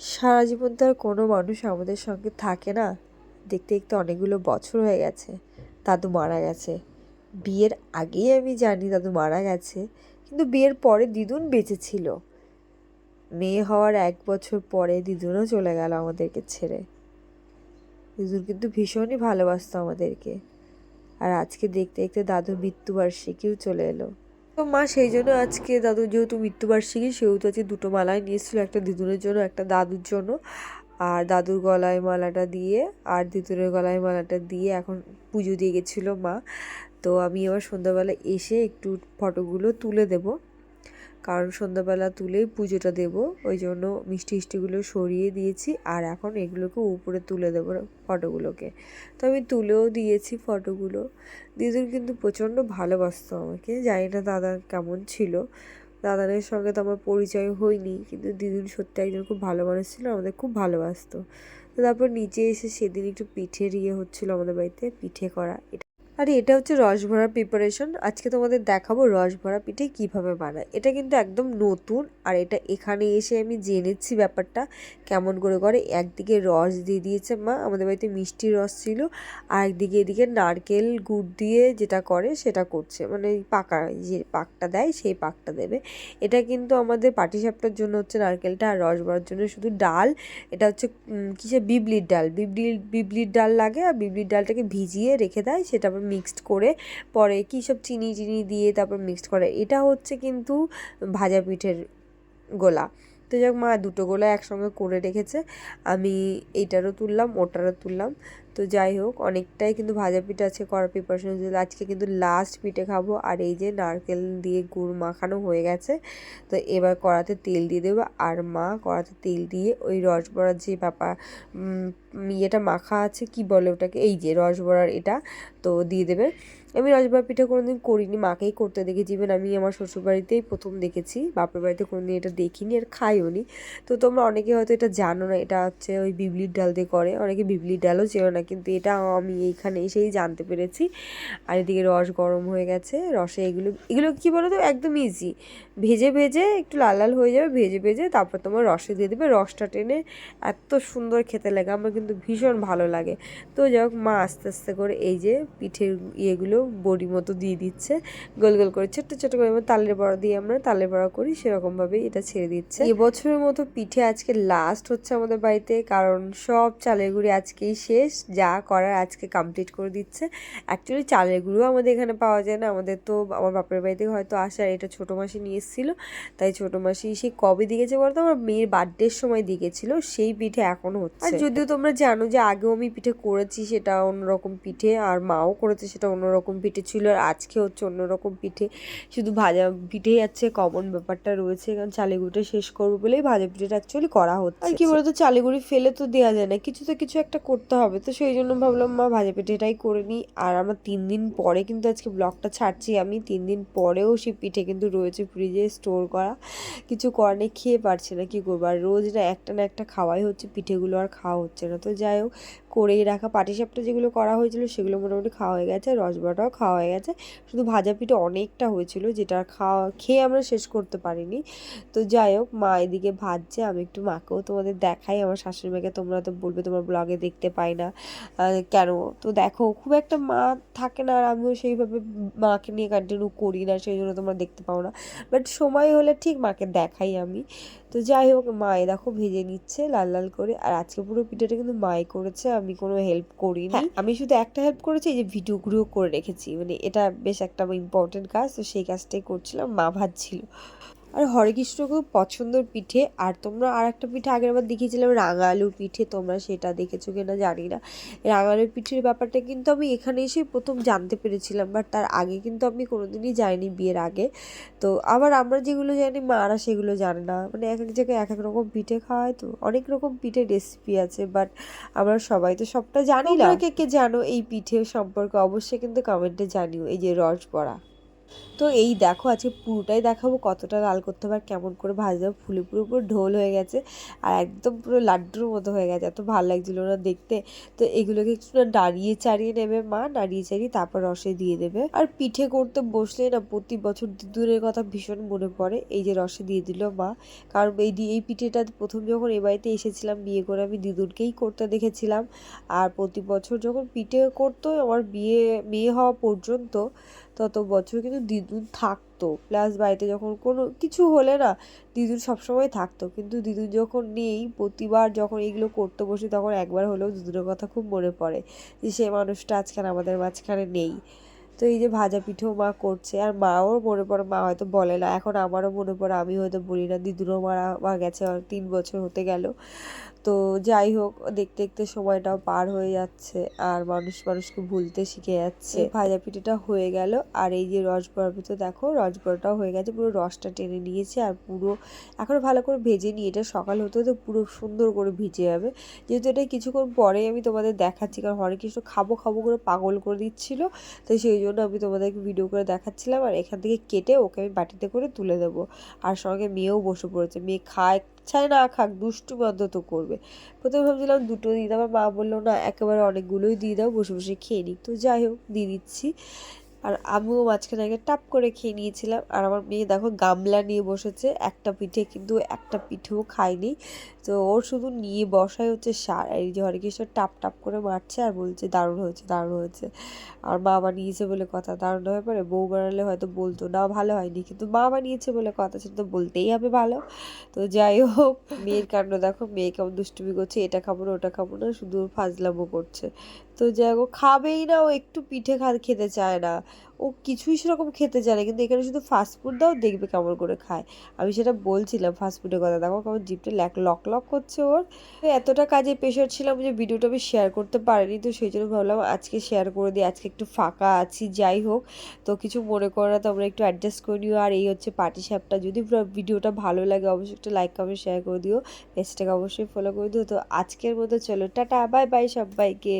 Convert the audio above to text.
সারা জীবন তো আর কোনো মানুষ আমাদের সঙ্গে থাকে না। দেখতে দেখতে অনেকগুলো বছর হয়ে গেছে, দাদু মারা গেছে। বিয়ের আগেই আমি জানি দাদু মারা গেছে, কিন্তু বিয়ের পরে দিদুন বেঁচে ছিল। মেয়ে হওয়ার এক বছর পরে দিদুনও চলে গেল আমাদেরকে ছেড়ে। দিদুন কিন্তু ভীষণই ভালোবাসতো আমাদেরকে। আর আজকে দেখতে দেখতে দাদুর মৃত্যুবার্ষিকীও চলে এলো। তো মা, সেই জন্য আজকে দাদুর যেহেতু মৃত্যুবার্ষিকী, সেহেতু আজকে দুটো মালাই নিয়েছিল, একটা দিদুরের জন্য, একটা দাদুর জন্য। আর দাদুর গলায় মালাটা দিয়ে, আর দিদুরের গলায় মালাটা দিয়ে এখন পুজো দিয়ে গেছিল মা। তো আমি আবার সন্ধ্যাবেলা এসে একটু ফটোগুলো তুলে দেবো। কারণ সন্ধ্যাবেলা তুলেই পুজোটা দেব। ওই জন্য মিষ্টি মিষ্টিগুলো সরিয়ে দিয়েছি আর এখন এগুলোকে উপরে তুলে দেবো ফটোগুলোকে। তো আমি তুলেও দিয়েছি ফটোগুলো। দিদুন কিন্তু প্রচণ্ড ভালোবাসতো আমাকে। জানি না দাদা কেমন ছিল। দাদানের সঙ্গে তো আমার পরিচয় হয়নি, কিন্তু দিদুন সত্যি একজন খুব ভালো মানুষ ছিল, আমাদের খুব ভালোবাসতো। তো তারপর নিচে এসে সেদিন একটু পিঠের ইয়ে হচ্ছিল আমাদের বাড়িতে, পিঠে করা। আর এটা হচ্ছে রস ভরা প্রিপারেশন আজকে তোমাদের দেখাবো রস ভরা পিঠে কীভাবে বানায়। এটা কিন্তু একদম নতুন আর এটা এখানে এসে আমি জেনেছি ব্যাপারটা, কেমন করে করে। একদিকে রস দিয়ে দিয়েছে মা, আমাদের বাড়িতে মিষ্টি রস ছিল, আর একদিকে এদিকে নারকেল গুড় দিয়ে যেটা করে সেটা করছে। মানে পাকা যে পাকটা দেয় সেই পাকটা দেবে। এটা কিন্তু আমাদের পাটিসাপটার জন্য হচ্ছে নারকেলটা আর রস ভরার জন্য শুধু ডাল। এটা হচ্ছে কিসে বিবলির ডাল। বিবলি বিবলির ডাল লাগে আর বিবলির ডালটাকে ভিজিয়ে রেখে দেয়, সেটা আবার মিক্সড করে, পরে কী সব চিনি চিনি দিয়ে তারপর মিক্সড করে, এটা হচ্ছে কিন্তু ভাজা পিঠের গোলা। তো যাক, মা দুটো গোলা একসঙ্গে করে রেখেছে। আমি এইটারও তুললাম, ওটারও তুললাম। তো যাই হোক, অনেকটাই কিন্তু ভাজা পিঠে আছে করার প্রিপারেশন আজকে কিন্তু লাস্ট পিঠে খাব। আর এই যে নারকেল দিয়ে গুড় মাখানো হয়ে গেছে, তো এবার কড়াতে তেল দিয়ে দেবো। আর মা কড়াতে তেল দিয়ে ওই রস বড়ার যে ব্যাপার ইয়েটা মাখা আছে, কি বলে ওটাকে? এই যে রস বড়ার এটা, তো দিয়ে দেবে। আমি রাজবার পিঠা কোনোদিন করিনি, মাকেই করতে দেখেছি। ইভেন আমি আমার শ্বশুরবাড়িতেই প্রথম দেখেছি, বাপের বাড়িতে কোনোদিন এটা দেখিনি আর খাইও নি তো তোমরা অনেকে হয়তো এটা জানো না, এটা হচ্ছে ওই বিবলির ডাল দিয়ে করে। অনেকে বিবলির ডালও চেনো না, কিন্তু এটা আমি এইখানে এসেই জানতে পেরেছি। আর এদিকে রস গরম হয়ে গেছে, রসে এগুলো এগুলো কী বলো তো একদম ইজি ভেজে ভেজে একটু লাল লাল হয়ে যাবে, ভেজে ভেজে তারপর তোমার রসে দিয়ে দেবে। রসটা টেনে এত সুন্দর খেতে লাগে, আমার কিন্তু ভীষণ ভালো লাগে। তো যাই হোক, মা আস্তে আস্তে করে এই যে পিঠের ইয়েগুলো বড়ি মতো দিয়ে দিচ্ছে, গোল গোল করে ছোট্ট ছোট করে। তালের বড়া দিয়ে আমরা তালের বড়া করি, সেরকমভাবেই এটা ছেড়ে দিচ্ছে। এবছরের মতো পিঠে আজকে লাস্ট হচ্ছে আমাদের বাড়িতে, কারণ সব চালের গুঁড়ি আজকেই শেষ, যা করার আজকে কমপ্লিট করে দিচ্ছে। অ্যাকচুয়ালি চালের গুঁড়ো আমাদের এখানে পাওয়া যায় না, আমাদের তো, আমার বাপের বাড়িতে হয়তো আসে আর এটা ছোটো মাসি নিয়ে এসেছিল। তাই ছোটো মাসি সে কবে দিয়েছে বলতো? আমার মেয়ের বার্থডের সময় দিয়েছিল সেই পিঠে এখনও হচ্ছে। আর যদিও তোমরা জানো যে আগেও আমি পিঠে করেছি সেটা অন্যরকম পিঠে আর মাও করেছে সেটা অন্যরকম পিঠে ছিল আর আজকে হচ্ছে অন্যরকম পিঠে। শুধু ভাজা পিঠেই আছে কমন ব্যাপারটা রয়েছে কারণ চালিগুড়িটা শেষ করব বলেই ভাজা পিঠেটা অ্যাকচুয়ালি করা হচ্ছে। আর কি বলতো চালেগুড়ি ফেলে তো দেওয়া যায় না কিছু তো কিছু একটা করতে হবে। তো সেই জন্য ভাবলাম মা ভাজা পিঠেটাই করে নিই। আর আমার তিন দিন পরে কিন্তু আজকে ব্লগটা ছাড়ছি আমি তিন দিন পরেও সেই পিঠে কিন্তু রয়েছে ফ্রিজে স্টোর করা। কিছু করানে খেয়ে পারছে না কী করব? আর রোজ না একটা না একটা খাওয়াই হচ্ছে, পিঠেগুলো আর খাওয়া হচ্ছে না। তো যাই হোক করেই রাখা। পাটিসাপটা যেগুলো করা হয়েছিল সেগুলো মোটামুটি খাওয়া হয়ে গেছে রসবাটাও খাওয়া হয়ে গেছে। শুধু ভাজা পিঠে অনেকটা হয়েছিল যেটা খাওয়া, খেয়ে আমরা শেষ করতে পারিনি। তো যাই হোক, মা এদিকে ভাজছে, আমি একটু মাকেও তোমাদের দেখাই। আমার শাশুড়ি মাকে তোমরা তো বলবে, তোমার ব্লগে দেখতে পাই না। কেন? তো দেখো, খুব একটা মা থাকে না আর আমিও সেইভাবে মাকে নিয়ে কন্টিনিউ করি না, সেই জন্য তোমরা দেখতে পাও না। বাট সময় হলে ঠিক মাকে দেখাই আমি। তো যাই হোক মায়ে দেখো ভেজে নিচ্ছে লাল লাল করে। আর আজকে পুরো পিঠাটা কিন্তু মায়ে করেছে, আমি কোনো হেল্প করিনি। না আমি শুধু একটা হেল্প করেছি যে যে ভিডিওগুলো করে রেখেছি। মানে এটা বেশ একটা ইম্পর্টেন্ট কাজ, তো সেই কাজটাই করছিলাম, মা ভাজছিল আর হরেকৃষ্ণ খুব পছন্দের পিঠে। আর তোমরা আর একটা পিঠে আগের বার দেখিয়েছিলাম রাঙা আলুর পিঠে। তোমরা সেটা দেখেছ কিনা জানি না। রাঙা আলুর পিঠের ব্যাপারটা কিন্তু আমি এখানে এসে প্রথম জানতে পেরেছিলাম, বাট তার আগে কিন্তু আমি কোনোদিনই যাইনি বিয়ের আগে। তো আবার আমরা যেগুলো জানি, মারা সেগুলো জানে না। মানে এক এক জায়গায় এক এক রকম পিঠে খাওয়ায় তো অনেক রকম পিঠে রেসিপি আছে, বাট আমরা সবাই তো সবটা জানি না। কে কে জানো এই পিঠে সম্পর্কে? অবশ্যই কিন্তু কমেন্টে জানিও, এই যে রস বড়া। তো এই দেখো, আজকে পুরোটাই দেখাবো কতটা লাল করতে হবে আর কেমন করে ভাজতে হবে। ফুলে পুরো পুরো ঢোল হয়ে গেছে আর একদম পুরো লাড্ডুর মতো হয়ে গেছে, এত ভালো লাগছিল না দেখতে। তো এগুলোকে একটু না নাড়িয়ে চাড়িয়ে নেবে মা, নাড়িয়ে চাড়িয়ে তারপর রসে দিয়ে দেবে। আর পিঠে করতে বসলে না প্রতি বছর দিদুরের কথা ভীষণ মনে পড়ে, এই যে রসে দিয়ে দিল মা। কারণ এই এই পিঠেটা প্রথম যখন এ বাড়িতে এসেছিলাম, বিয়ে করে আমি দিদুরকেই করতে দেখেছিলাম। আর প্রতি বছর যখন পিঠে করতো, আমার বিয়ে মেয়ে হওয়া পর্যন্ত তত বছর কিন্তু দিদুন থাকতো। প্লাস বাড়িতে যখন কোনো কিছু হলে না, দিদুন সবসময় থাকতো। কিন্তু দিদুন যখন নেই, প্রতিবার যখন এগুলো করতে বসি তখন একবার হলেও দিদুনের কথা খুব মনে পড়ে যে, সে মানুষটা আজকাল আমাদের মাঝখানে নেই। তো এই যে ভাজা পিঠেও মা করছে, আর মাও মনে পড়ে, মা হয়তো বলে না, এখন আমারও মনে পড়ে, আমি হয়তো বলি না দিদুরও মারা, মা গেছে তিন বছর হতে গেল। তো যাই হোক দেখতে দেখতে সময়টাও পার হয়ে যাচ্ছে আর মানুষ মানুষকে ভুলতে শিখে যাচ্ছে। ভাজা পিঠেটা হয়ে গেল আর এই যে রস রসবড়ার তো দেখো রস রসবড়াটাও হয়ে গেছে পুরো রসটা টেনে নিয়েছে আর পুরো এখন ভালো করে ভেজে নিয়ে এটা সকাল হতে হতে পুরো সুন্দর করে ভিজে যাবে। যেহেতু এটা কিছুক্ষণ পরে আমি তোমাদের দেখাচ্ছি কারণ হরে কৃষ্ণ খাব খাব করে পাগল করে দিচ্ছিল তো সেই জন্য আমি তোমাদেরকে ভিডিও করে দেখাচ্ছিলাম আর এখান থেকে কেটে ওকে আমি বাটিতে করে তুলে দেবো। আর সঙ্গে মেয়েও বসে পড়েছে মেয়ে খায় চায় না খাক, দুষ্টু বন্ধ তো করবে। প্রথমে ভাবছিলাম দুটো দিয়ে দাও আমার মা বলল, না, একেবারে অনেকগুলোই দিয়ে দাও, বসে বসে খেয়ে নিই তো যাই হোক, দিয়ে দিচ্ছি। আর আমিও মাঝখানে আগে টাপ করে খেয়ে নিয়েছিলাম। আর আমার মেয়ে দেখো গামলা নিয়ে বসেছে, একটা পিঠে কিন্তু একটা পিঠেও খায়নি। তো ওর শুধু নিয়ে বসাই হচ্ছে সার। এই যে হরেকৃষ্ণ টাপ টাপ করে মারছে আর বলছে, দারুণ হয়েছে দারুণ হয়েছে। আর মা বানিয়েছে বলে কথা, দারুণ হয়ে পারে। বউ বানালে হয়তো বলতো, না, ভালো হয়নি। কিন্তু মা বানিয়েছে বলে কথা সেটা তো বলতেই হবে ভালো। তো যাই হোক, মেয়ের কাণ্ড দেখো, মেয়ে কেমন দুষ্টুমি করছে, এটা খাব না, ওটা খাব না, শুধু ফাজলামো করছে। তো যাই হোক, খাবেই না, ও একটু পিঠে খা, খেতে চায় না। ও কিছুই সেরকম খেতে চায় না, কিন্তু এখানে শুধু ফাস্টফুড দাও, দেখবে কেমন করে খায়। আমি সেটা বলছিলাম ফাস্টফুডের কথা, দেখো কেমন জিপটা ল্যাক, লক লক করছে ওর। তো এতটা কাজে প্রেশার ছিলাম যে ভিডিওটা আমি শেয়ার করতে পারিনি, তো সেই জন্য ভাবলাম আজকে শেয়ার করে দিই, আজকে একটু ফাঁকা আছি, যাই হোক। তো কিছু মনে করো না, তোমরা একটু অ্যাডজাস্ট করে নিও। আর এই হচ্ছে পার্টি স্যাপটা যদি ভিডিওটা ভালো লাগে, অবশ্যই একটু লাইক কমেন্ট শেয়ার করে দিও। পেজটাকে অবশ্যই ফলো করে দিও। তো আজকের মতো চলো, টাটা বাই বাই সবাইকে।